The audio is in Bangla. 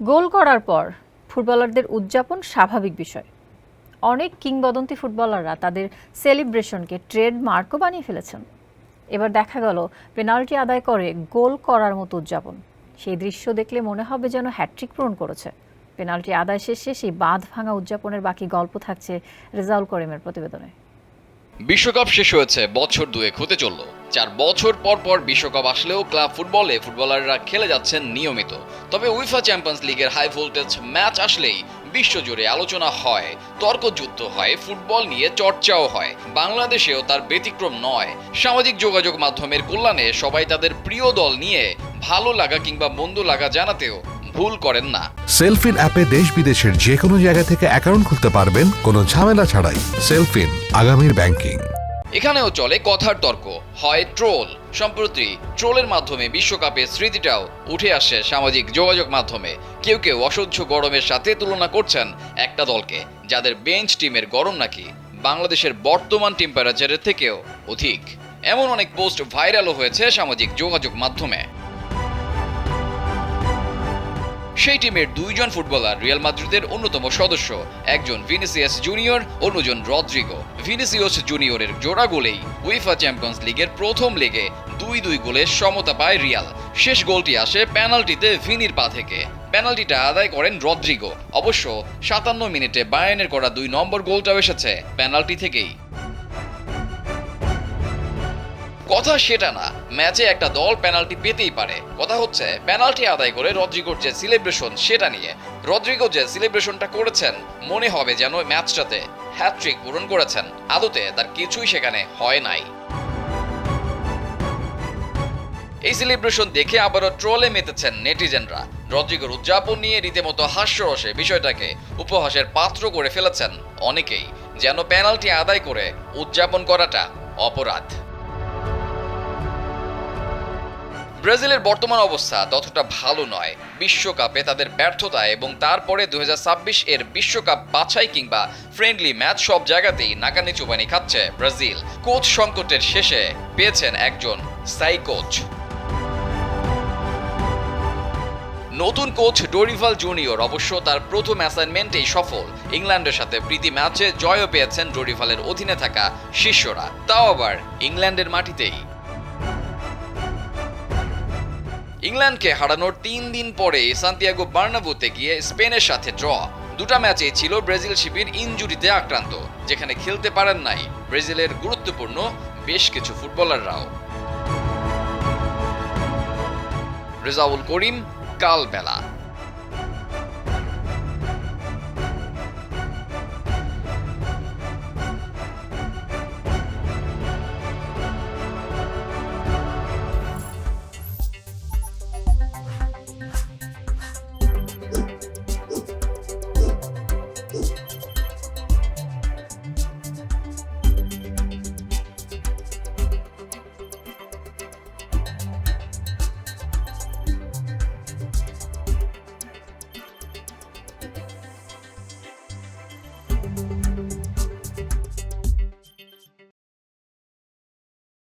গোল করার পর ফুটবলারদের উদযাপন স্বাভাবিক বিষয়। অনেক কিংবদন্তি ফুটবলাররা তাদের সেলিব্রেশনকে ট্রেডমার্কও বানিয়ে ফেলেছেন। এবার দেখা গেল পেনাল্টি আদায় করে গোল করার মতো উদযাপন। সেই দৃশ্য দেখলে মনে হবে যেন হ্যাট্রিক পূরণ করেছে। পেনাল্টি আদায় শেষে সেই বাঁধ ভাঙা উদযাপনের বাকি গল্প থাকছে রেজাউল করিমের প্রতিবেদনে। বিশ্বকাপ শেষ হয়েছে, বছর দুয়েক হতে চলল। চার বছর পর পর বিশ্বকাপ আসলেও ক্লাব ফুটবলে ফুটবলাররা খেলে যাচ্ছেন নিয়মিত। তবে উইফা চ্যাম্পিয়ন্স লিগের হাই ভোল্টেজ ম্যাচ আসলেই বিশ্বজুড়ে আলোচনা হয় তর্কযুদ্ধ হয়, ফুটবল নিয়ে চর্চাও হয়। বাংলাদেশেও তার ব্যতিক্রম নয়। সামাজিক যোগাযোগ মাধ্যমের কল্যাণে সবাই তাদের প্রিয় দল নিয়ে ভালো লাগা কিংবা মন্দ লাগা জানাতেও ভুল করেন না। সেলফিন অ্যাপে দেশ বিদেশের যে কোনো জায়গা থেকে অ্যাকাউন্ট খুলতে পারবেন, কোনো ঝামেলা ছাড়াই। সেলফিন, আগামীর ব্যাংকিং। এখানেও চলে কথার তর্ক। হয় ট্রোল। সম্প্রতি ট্রোলের মাধ্যমে বিশ্বকাপের স্মৃতিটাও উঠে আসে সামাজিক যোগাযোগ মাধ্যমে। কেউ কেউ অসহ্য গরমের সাথে তুলনা করছেন একটা দলকে, যাদের বেঞ্চ টিমের গরম নাকি বাংলাদেশের বর্তমান টেম্পারেচারের থেকেও অধিক। এমন অনেক পোস্ট ভাইরালও হয়েছে সামাজিক যোগাযোগ মাধ্যমে। সেই টিমের দুইজন ফুটবলার রিয়াল মাদ্রিদের অন্যতম সদস্য, একজন ভিনিসিয়াস জুনিয়র, অন্যজন রদ্রিগো। ভিনিসিয়াস জুনিয়রের জোড়া গোলেই উইফা চ্যাম্পিয়ন্স লিগের প্রথম লেগে দুই দুই গোলে সমতা পায় রিয়াল। শেষ গোলটি আসে পেনাল্টিতে ভিনির পা থেকে। পেনাল্টিটা আদায় করেন রদ্রিগো। অবশ্য সাতান্ন মিনিটে বায়ানের করা দুই নম্বর গোলটাও এসেছে পেনাল্টি থেকেই। কথা সেটা না। ম্যাচে একটা দল পেনাল্টি পেতেই পারে। কথা হচ্ছে, পেনাল্টি আদায় করে রদ্রিগোর যে সেলিব্রেশন সেটা নিয়ে। রদ্রিগো যে সেলিব্রেশনটা করেছেন, মনে হবে যেন ম্যাচটাতে হ্যাট্রিক পূরণ করেছেন। আদতে তার কিছুই সেখানে হয় নাই। এই সেলিব্রেশন দেখে আবারও ট্রলে মেতেছেন নেটিজেনরা। রদ্রিগোর উদযাপন নিয়ে রীতিমতো হাস্যরসে বিষয়টাকে উপহাসের পাত্র করে ফেলেছেন অনেকেই, যেন পেনাল্টি আদায় করে উদযাপন করাটা অপরাধ। ব্রাজিলের বর্তমান অবস্থা ততটা ভালো নয়। বিশ্বকাপে তাদের ব্যর্থতা এবং তারপরে দু হাজার ছাব্বিশ এর বিশ্বকাপ বাছাই কিংবা ফ্রেন্ডলি ম্যাচ সব জায়গাতেই নাকানি চুবানি খাচ্ছে ব্রাজিল। কোচ সংকটের শেষে পেয়েছেন একজন স্থায়ী কোচ। নতুন কোচ ডোরিভাল জুনিয়র অবশ্য তার প্রথম অ্যাসাইনমেন্টেই সফল। ইংল্যান্ডের সাথে প্রীতি ম্যাচে জয়ও পেয়েছেন ডোরিভালের অধীনে থাকা শিষ্যরা। তাও আবার ইংল্যান্ডের মাটিতেই। ইংল্যান্ডকে হারানোর তিন দিন পরে সান্তিয়াগো বার্নাবুতে গিয়ে স্পেনের সাথে ড্র। দুটা ম্যাচেই ছিল ব্রাজিল শিবির ইঞ্জুরিতে আক্রান্ত, যেখানে খেলতে পারেন নাই ব্রাজিলের গুরুত্বপূর্ণ বেশ কিছু ফুটবলাররাও। রেজাউল করিম, কালবেলা।